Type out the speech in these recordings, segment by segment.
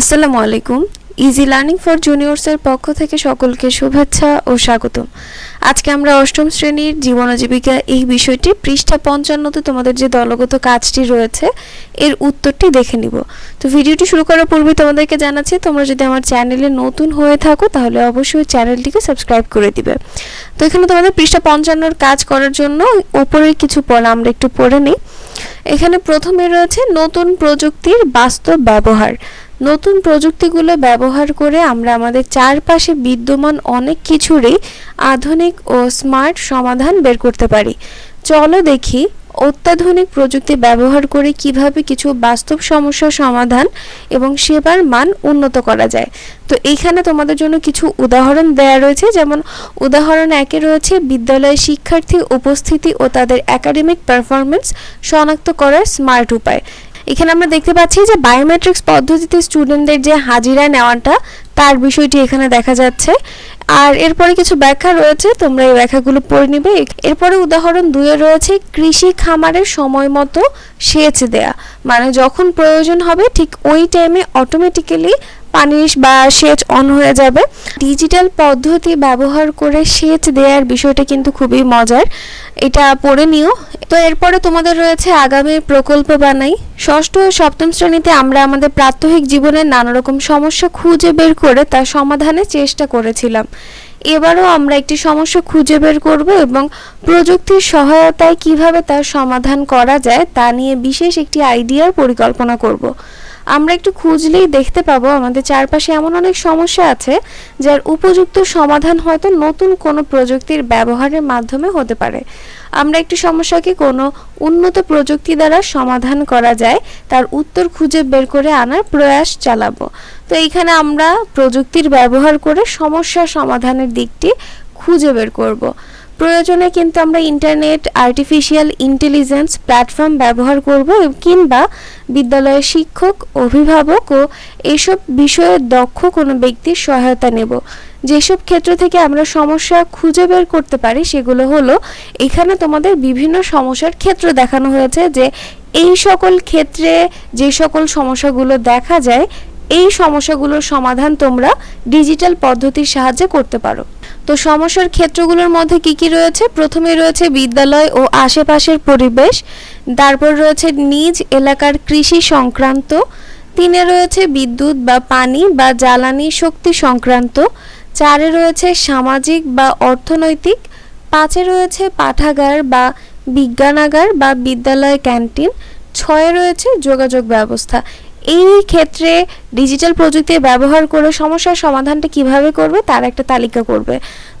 আসসালামু আলাইকুম। Easy learning for জুনিয়র্সের পক্ষ থেকে সকলকে শুভেচ্ছা ও স্বাগতম। আজকে আমরা অষ্টম শ্রেণির জীবন জীবিকা এই বিষয়টি পৃষ্ঠা পঞ্চান্নতে তোমাদের যে দলগত কাজটি রয়েছে, এর উত্তরটি দেখে নিব। তো ভিডিওটি শুরু করার পূর্বে তোমাদেরকে জানাচ্ছি, তোমরা যদি আমার চ্যানেলে নতুন হয়ে থাকো, তাহলে অবশ্যই চ্যানেলটিকে সাবস্ক্রাইব করে দিবে। তো এখানে তোমাদের পৃষ্ঠা পঞ্চান্নর কাজ করার জন্য উপরের কিছু পড়া আমরা একটু পড়ে নিই। এখানে প্রথমে রয়েছে নতুন প্রযুক্তির বাস্তব ব্যবহার। নতুন প্রযুক্তিগুলো ব্যবহার করে আমরা আমাদের চারপাশে বিদ্যমান অনেক কিছুরই আধুনিক ও স্মার্ট সমাধান বের করতে পারি। চলো দেখি অত্যাধুনিক প্রযুক্তি ব্যবহার করে কীভাবে কিছু বাস্তব সমস্যা সমাধান এবং সেবার মান উন্নত করা যায়। তো এইখানে তোমাদের জন্য কিছু উদাহরণ দেয়া রয়েছে। যেমন উদাহরণ একে রয়েছে বিদ্যালয়ে শিক্ষার্থী উপস্থিতি ও তাদের একাডেমিক পারফরমেন্স শনাক্ত করার স্মার্ট উপায়। এখানে আমরা দেখতে পাচ্ছি যে বায়োমেট্রিক্স পদ্ধতিতে স্টুডেন্টদের যে হাজিরা নেওয়াটা, তার বিষয়টি এখানে দেখা যাচ্ছে। আর এরপরে কিছু ব্যাখ্যা রয়েছে, তোমরা এই ব্যাখ্যাগুলো পড়ে নিবে। এরপরে উদাহরণ দুয়ে রয়েছে, কৃষি খামারের সময় মতো সেচ দেয়া। মানে যখন প্রয়োজন হবে, ঠিক ওই টাইমে অটোমেটিক্যালি পানি বা সেচ অন হয়ে যাবে। ডিজিটাল পদ্ধতি ব্যবহার করে সেচ দেওয়ার বিষয়টা কিন্তু খুবই মজার। এটা পড়ে নিও। তো এরপরে তোমাদের রয়েছে আগামী প্রকল্প বানাই। ষষ্ঠ ও সপ্তম শ্রেণীতে আমরা আমাদের প্রাত্যহিক জীবনের নানা রকম সমস্যা খুঁজে বের করে তার সমাধানের চেষ্টা করেছিলাম। এবারও আমরা একটি সমস্যা খুঁজে বের করব এবং প্রযুক্তির সহায়তায় কীভাবে তার সমাধান করা যায় তা নিয়ে বিশেষ একটি আইডিয়ার পরিকল্পনা করব। আমরা একটু খুঁজলেই দেখতে পাবো আমাদের চারপাশে এমন অনেক সমস্যা আছে যার উপযুক্ত সমাধান হয়তো নতুন কোনো প্রযুক্তির ব্যবহারের মাধ্যমে হতে পারে। আমরা একটি সমস্যাকে কোনো উন্নত প্রযুক্তি দ্বারা সমাধান করা যায়, তার উত্তর খুঁজে বের করে আনার প্রয়াস চালাবো। তো এইখানে আমরা প্রযুক্তির ব্যবহার করে সমস্যা সমাধানের দিকটি খুঁজে বের করব। প্রয়োজনে কিন্তু আমরা ইন্টারনেট আর্টিফিশিয়াল ইন্টেলিজেন্স প্ল্যাটফর্ম ব্যবহার করব কিংবা বিদ্যালয়ের শিক্ষক, অভিভাবক ও এসব বিষয়ে দক্ষ কোনো ব্যক্তির সহায়তা নেব। যেসব ক্ষেত্র থেকে আমরা সমস্যা খুঁজে বের করতে পারি সেগুলো হলো, এখানে তোমাদের বিভিন্ন সমস্যার ক্ষেত্র দেখানো হয়েছে যে এই সকল ক্ষেত্রে যে সকল সমস্যাগুলো দেখা যায়, এই সমস্যাগুলোর সমাধান তোমরা ডিজিটাল পদ্ধতির সাহায্যে করতে পারো। তো সমস্যার ক্ষেত্রগুলোর মধ্যে কি কি রয়েছে? প্রথমে রয়েছে বিদ্যালয় ও আশেপাশের পরিবেশ। তারপর রয়েছে নিজ এলাকার কৃষি সংক্রান্ত। তিনে রয়েছে বিদ্যুৎ বা পানি বা জ্বালানি শক্তি সংক্রান্ত। চারে রয়েছে সামাজিক বা অর্থনৈতিক। পাঁচে রয়েছে পাঠাগার বা বিজ্ঞানাগার বা বিদ্যালয় ক্যান্টিন। ছয়ে রয়েছে যোগাযোগ ব্যবস্থা। এই ক্ষেত্রে ডিজিটাল প্রযুক্তি ব্যবহার করে সমস্যার সমাধানটা কীভাবে করবে, তার একটা তালিকা করবে।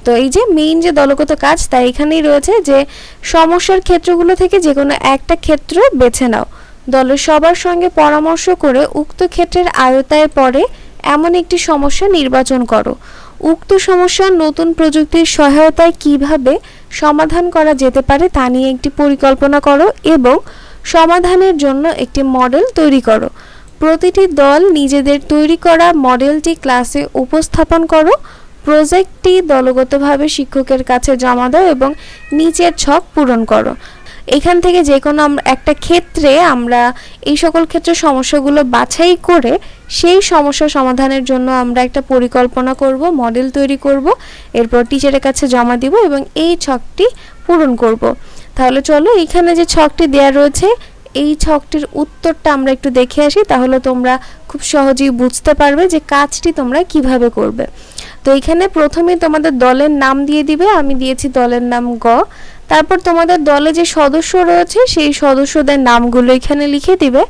তো এই যে মেইন যে দলগত কাজ তা এখানেই রয়েছে যে সমস্যার ক্ষেত্রগুলো থেকে যে কোনো একটা ক্ষেত্র বেছে নাও। দলের সবার সঙ্গে পরামর্শ করে উক্ত ক্ষেত্রের আয়তায় পরে এমন একটি সমস্যা নির্বাচন করো। উক্ত সমস্যা নতুন প্রযুক্তির সহায়তায় কীভাবে সমাধান করা যেতে পারে তা নিয়ে একটি পরিকল্পনা করো এবং সমাধানের জন্য একটি মডেল তৈরি করো। প্রতিটি দল নিজেদের তৈরি করা মডেলটি ক্লাসে উপস্থাপন করো, প্রজেক্টটি দলগতভাবে শিক্ষকের কাছে জমা দাও এবং নিচের ছক পূরণ করো। এখান থেকে যে কোনো একটা ক্ষেত্রে আমরা এই সকল ক্ষেত্রে সমস্যাগুলো বাছাই করে সেই সমস্যা সমাধানের জন্য আমরা একটা পরিকল্পনা করব, মডেল তৈরি করব, এরপর টিচারের কাছে জমা দিব এবং এই ছকটি পূরণ করব। তাহলে চলো এখানে যে ছকটি দেওয়া রয়েছে এই ছকটির উত্তরটা আমরা একটু দেখে আসি, তাহলে তোমরা খুব সহজেই বুঝতে পারবে যে কাজটি তোমরা কীভাবে করবে। তো এখানে প্রথমে তোমাদের দলের নাম দিয়ে দিবে, আমি দিয়েছি দলের নাম গ। তারপর তোমাদের দলে যে সদস্য রয়েছে, সেই সদস্যদের নামগুলো এখানে লিখে দিবে।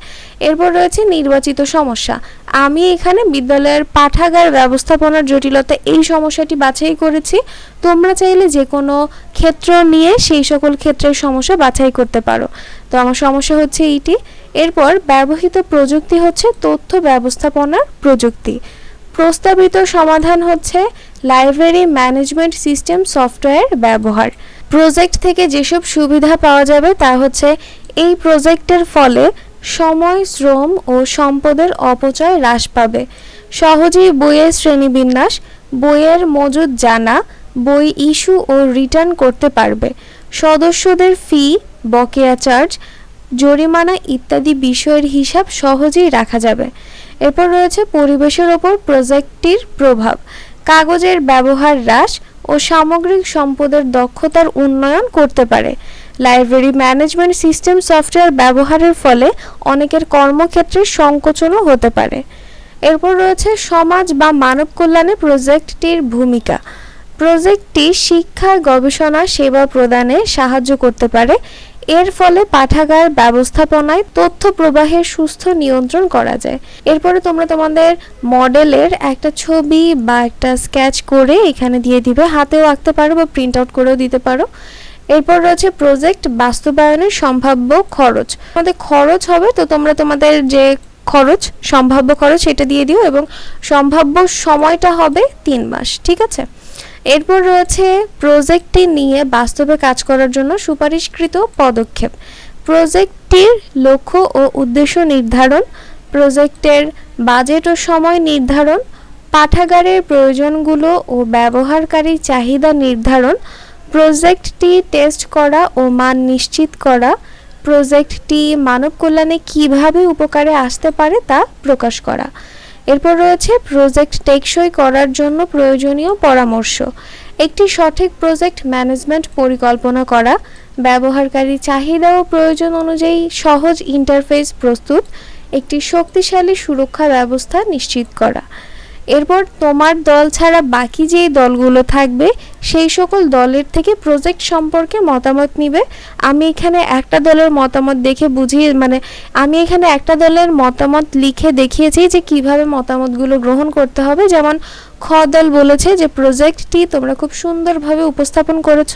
এরপর রয়েছে নির্বাচিত সমস্যা। আমি এখানে বিদ্যালয়ের পাঠাগার ব্যবস্থাপনার জটিলতা এই সমস্যাটি বাছাই করেছি। তোমরা চাইলে যে কোনো ক্ষেত্র নিয়ে সেই সকল ক্ষেত্রের সমস্যা বাছাই করতে পারো। তো আমার সমস্যা হচ্ছে এইটি। এরপর ব্যবহৃত প্রযুক্তি হচ্ছে তথ্য ব্যবস্থাপনার প্রযুক্তি। প্রস্তাবিত সমাধান হচ্ছে লাইব্রেরি ম্যানেজমেন্ট সিস্টেম সফটওয়্যার ব্যবহার। প্রজেক্ট থেকে যেসব সুবিধা পাওয়া যাবে তা হচ্ছে এই প্রজেক্টের ফলে সময়, শ্রম ও সম্পদের অপচয় হ্রাস পাবে। সহজেই বইয়ের শ্রেণীবিন্যাস, বইয়ের মজুদ জানা, বই ইস্যু ও রিটার্ন করতে পারবে। সদস্যদের ফি, বকেয়া চার্জ, জরিমানা ইত্যাদি বিষয়ের হিসাব সহজেই রাখা যাবে। এরপর রয়েছে পরিবেশের ওপর প্রজেক্টটির প্রভাব। কাগজের ব্যবহার হ্রাস ও সামগ্রিক সম্পদের দক্ষতার উন্নয়ন করতে পারে। লাইব্রেরি ম্যানেজমেন্ট সিস্টেম সফটওয়্যার ব্যবহারের ফলে অনেকের কর্মক্ষেত্রে সংকোচনও হতে পারে। এরপর রয়েছে সমাজ বা মানব কল্যাণে প্রজেক্টটির ভূমিকা। প্রজেক্টটি শিক্ষা, গবেষণা, সেবা প্রদানে সাহায্য করতে পারে এর ফলে পাঠাগার ব্যবস্থাপনায় তথ্য প্রবাহের সুস্থ নিয়ন্ত্রণ করা যায়। এরপরে তোমরা তোমাদের মডেলের একটা ছবি বা একটা স্কেচ করে এখানে দিয়ে দিবে, হাতেও আঁকতে পারো বা প্রিন্ট আউট করেও দিতে পারো। এরপর রয়েছে প্রজেক্ট বাস্তবায়নের সম্ভাব্য খরচ। আমাদের খরচ হবে, তো তোমরা তোমাদের যে খরচ, সম্ভাব্য খরচ সেটা দিয়ে দিও এবং সম্ভাব্য সময়টা হবে তিন মাস, ঠিক আছে? এরপর রয়েছে প্রজেক্টটি নিয়ে বাস্তবে কাজ করার জন্য সুপারিশকৃত পদক্ষেপ। প্রজেক্টটির লক্ষ্য ও উদ্দেশ্য নির্ধারণ, প্রজেক্টের বাজেট ও সময় নির্ধারণ, পাঠাগারের প্রয়োজনগুলো ও ব্যবহারকারী চাহিদা নির্ধারণ, প্রজেক্টটি টেস্ট করা ও মান নিশ্চিত করা, প্রজেক্টটি মানব কল্যাণে কীভাবে উপকারে আসতে পারে তা প্রকাশ করা। এরপর রয়েছে প্রজেক্ট টেকসই করার জন্য প্রয়োজনীয় পরামর্শ। একটি সঠিক প্রজেক্ট ম্যানেজমেন্ট পরিকল্পনা করা, ব্যবহারকারী চাহিদা ও প্রয়োজন অনুযায়ী সহজ ইন্টারফেস প্রস্তুত, একটি শক্তিশালী সুরক্ষা ব্যবস্থা নিশ্চিত করা। এরপর তোমার দল ছাড়া বাকি যেই দলগুলো থাকবে, সেই সকল দলের থেকে প্রজেক্ট সম্পর্কে মতামত নিবে। আমি এখানে একটা দলের মতামত দেখে বুঝিয়ে মানে আমি এখানে একটা দলের মতামত লিখে দেখিয়েছি যে কীভাবে মতামতগুলো গ্রহণ করতে হবে। যেমন খ দল বলেছে যে প্রজেক্টটি তোমরা খুব সুন্দরভাবে উপস্থাপন করেছ।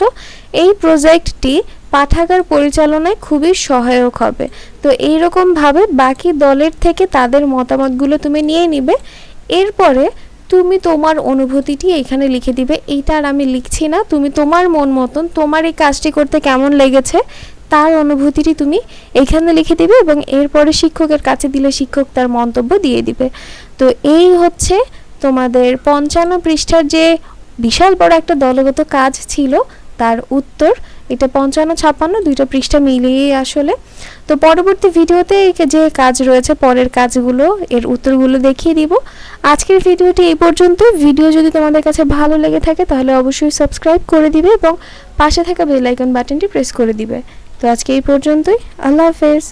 এই প্রজেক্টটি পাঠাগার পরিচালনায় খুবই সহায়ক হবে। তো এইরকমভাবে বাকি দলের থেকে তাদের মতামতগুলো তুমি নিয়ে নিবে। এরপরে তুমি তোমার অনুভূতিটি এখানে লিখে দিবে। এইটা আর আমি লিখছি না। তুমি তোমার মন মতন তোমার এই কাজটি করতে কেমন লেগেছে তার অনুভূতিটি তুমি এখানে লিখে দিবে এবং এরপরে শিক্ষকের কাছে দিলে শিক্ষক তার মন্তব্য দিয়ে দিবে। তো এই হচ্ছে তোমাদের পঞ্চান্ন পৃষ্ঠার যে বিশাল বড় একটা দলগত কাজ ছিল, তার উত্তর। এটা পঞ্চান্ন, ছাপ্পান্ন, দুইটা পৃষ্ঠা মিলিয়েই আসলে। তো পরবর্তী ভিডিওতে যে কাজ রয়েছে, পরের কাজগুলো, এর উত্তরগুলো দেখিয়ে দিব। আজকের ভিডিওটি এই পর্যন্ত। ভিডিও যদি তোমাদের কাছে ভালো লেগে থাকে, তাহলে অবশ্যই সাবস্ক্রাইব করে দিবে এবং পাশে থাকা বেল আইকন বাটনটি প্রেস করে দিবে। তো আজকে এই পর্যন্তই। আল্লাহ হাফেজ।